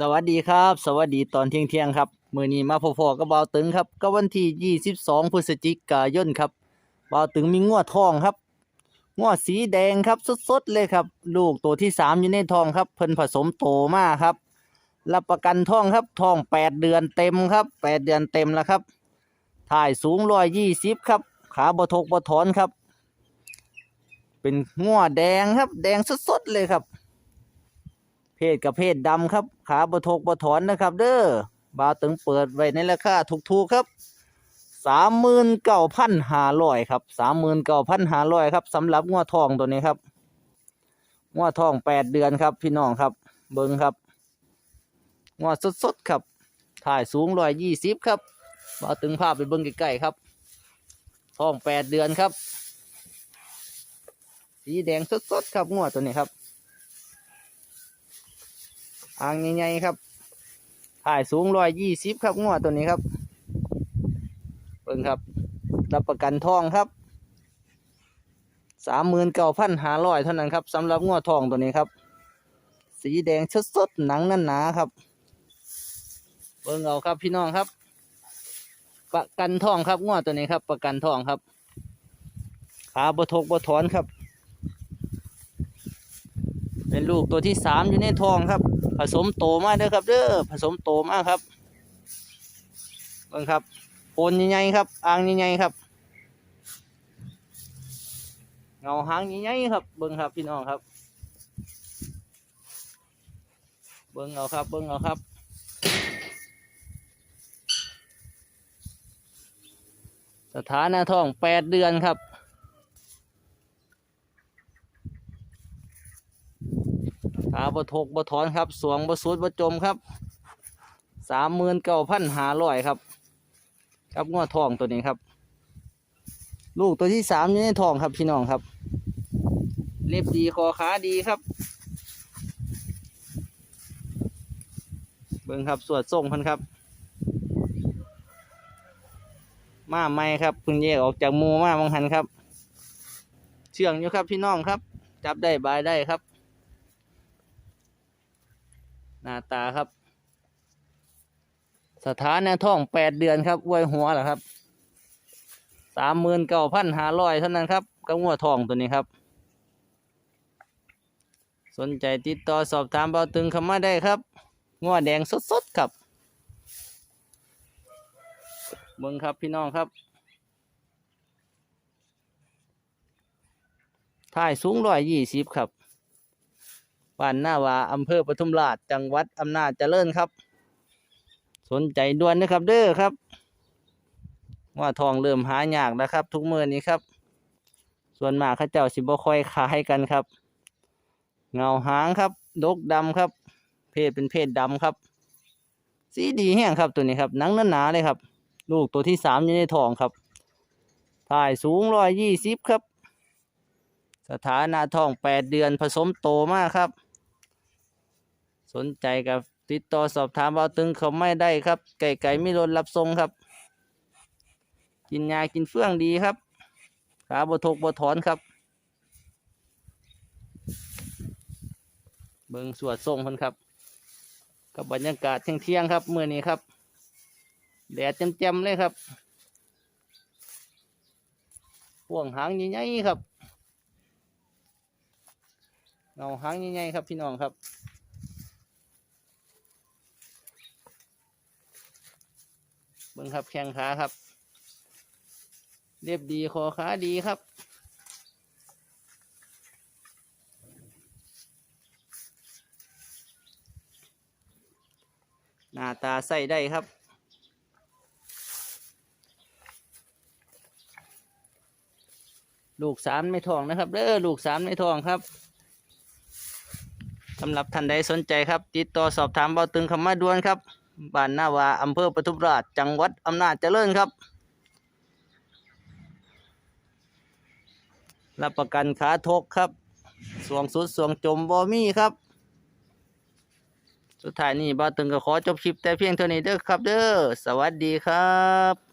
สวัสดีครับ สวัสดีตอนเที่ยงเที่ยงครับมือนี้มาพอๆกับเบาตึงครับก็วันที่ 22 พฤศจิกายนครับเบาตึงมีงัวทองครับงัวสีแดงครับสดๆเลยครับ ลูกตัวที่ 3 อยู่ในทองครับเพิ่นผสมโตมากครับ รับประกันทองครับทอง 8 เดือนเต็มครับ 8 เดือนเต็มแล้วครับ ถ่ายสูง120ครับ ขาบ่ทกบ่ถอนครับ เป็นงัวแดงครับ แดงสดๆเลยครับ ศกับเพศดำครับ ขาบทกบถอนนะครับ เด้อบาวตึงเปิดไว้ในราคาถูกๆครับสามหมื่นเก้าพันห้าร้อยครับสามหมื่นเก้าพันห้าร้อยครับสำหรับงัวทองตัวนี้ครับงัวทองแปดเดือนครับ พี่น้องครับ เบิ้งครับงัวสดๆครับ ถ่ายสูงร้อยยี่สิบครับบาวตึงภาพไปเบิ้งใกล้ๆครับทองแปดเดือนครับ สีแดงสดๆครับงัวตัวนี้ครับ อ่างใหญ่ๆครับถ่ายสูงร้อยยี่สิบครับงวดตัวนี้ครับเบิ่งครับ รับประกันทองครับสามหมื่นเก้าพันห้าร้อยเท่านั้นครับสำหรับงวดทองตัวนี้ครับ สีแดงสดๆหนังนั่นหนาครับ เบิ่งเอาครับพี่น้องครับ ประกันทองครับงวดตัวนี้ครับ ประกันทองครับขาบทกบถอนครับ เป็นลูกตัวที่สามอยู่ในท้องครับ ผสมโตมาเด้อครับเด้อผสมโตมากครับเบิ่งครับโอนใหญ่ๆครับอ่างใหญ่ๆครับเงาหางใหญ่ๆครับ เบิ่งครับพี่น้องครับ เบิ่งเอาครับ เบิ่งเอาครับสถานะท้องแปดเดือนครับ ขาบทกบถอนครับ สวงบสุดบจมครับสามหมื่นเก้าพันหาร้อยครับ ครับงวดทองตัวนี้ครับ ลูกตัวที่สามอยู่ในทองครับพี่น้องครับ เล็บดีคอขาดีครับ เบิ่งครับสวดส่งพันครับ มาไม่ครับเพิ่งแยกออกจากมูมาบางหันครับ เชื่องอยู่ครับพี่น้องครับ จับได้บายได้ครับ หน้าตาครับ สถานะท้องแปดเดือนครับอวยหัวเหรอครับสามหมื่นเก้าพันห้าร้อยเท่านั้นครับกับงัวทองตัวนี้ครับ สนใจติดต่อสอบถามเบาตึงเข้ามาได้ครับงัวแดงสดๆครับเบิ่งครับพี่น้องครับถ่ายสูงร้อยยี่สิบครับ บ้านหน้าวาอำเภอปทุมราชจังหวัดอำนาจเจริญครับ สนใจด่วนนะครับเด้อครับว่าทองเริ่มหายากแล้วครับ ทุกเมื่อนี้ครับ ส่วนมากข้าเจ้าสิบ่ค่อยขายกันครับ เงาหางครับ ดกดำครับ เพศเป็นเพศดำครับ สีดีแห้งครับตัวนี้ครับหนังหนาๆเลยครับ ลูกตัวที่สามอยู่ในทองครับถ่ายสูงร้อยยี่สิบครับ สถานะทองแปดเดือนผสมโตมากครับ สนใจกับติดต่อสอบถามเอาตึงเขาไม่ได้ครับ ไก่ไก่ไม่รนรับทรงครับ กินยากินเฟื่องดีครับขาบทกบถอนครับ เบิงสวดทรงพันครับ กับบรรยากาศเที่ยงๆครับเมื่อนี้ครับแดดจ่มๆเลยครับพ่วงหางใหญ่ๆครับเงาหางใหญ่ๆครับพี่น้องครับ บิ่งครับแข้งขาครับ เรียบดีคอขาดีครับ หน้าตาใส่ได้ครับลูกสามไม่ทองนะครับเด้อลูกสามไม่ทองครับสำหรับท่านใดสนใจครับ ติดต่อสอบถามเบาตึงคำมาด่วนครับ บ้านนาวาอำเภอปทุมราช จังหวัดอำนาจเจริญครับ รับประกันขาทกครับ สวงสุดสวงจมบอมี่ครับ สุดท้ายนี้บ้าตึงก็ขอจบคลิปแต่เพียงเท่านี้เด้อครับ เด้อ สวัสดีครับ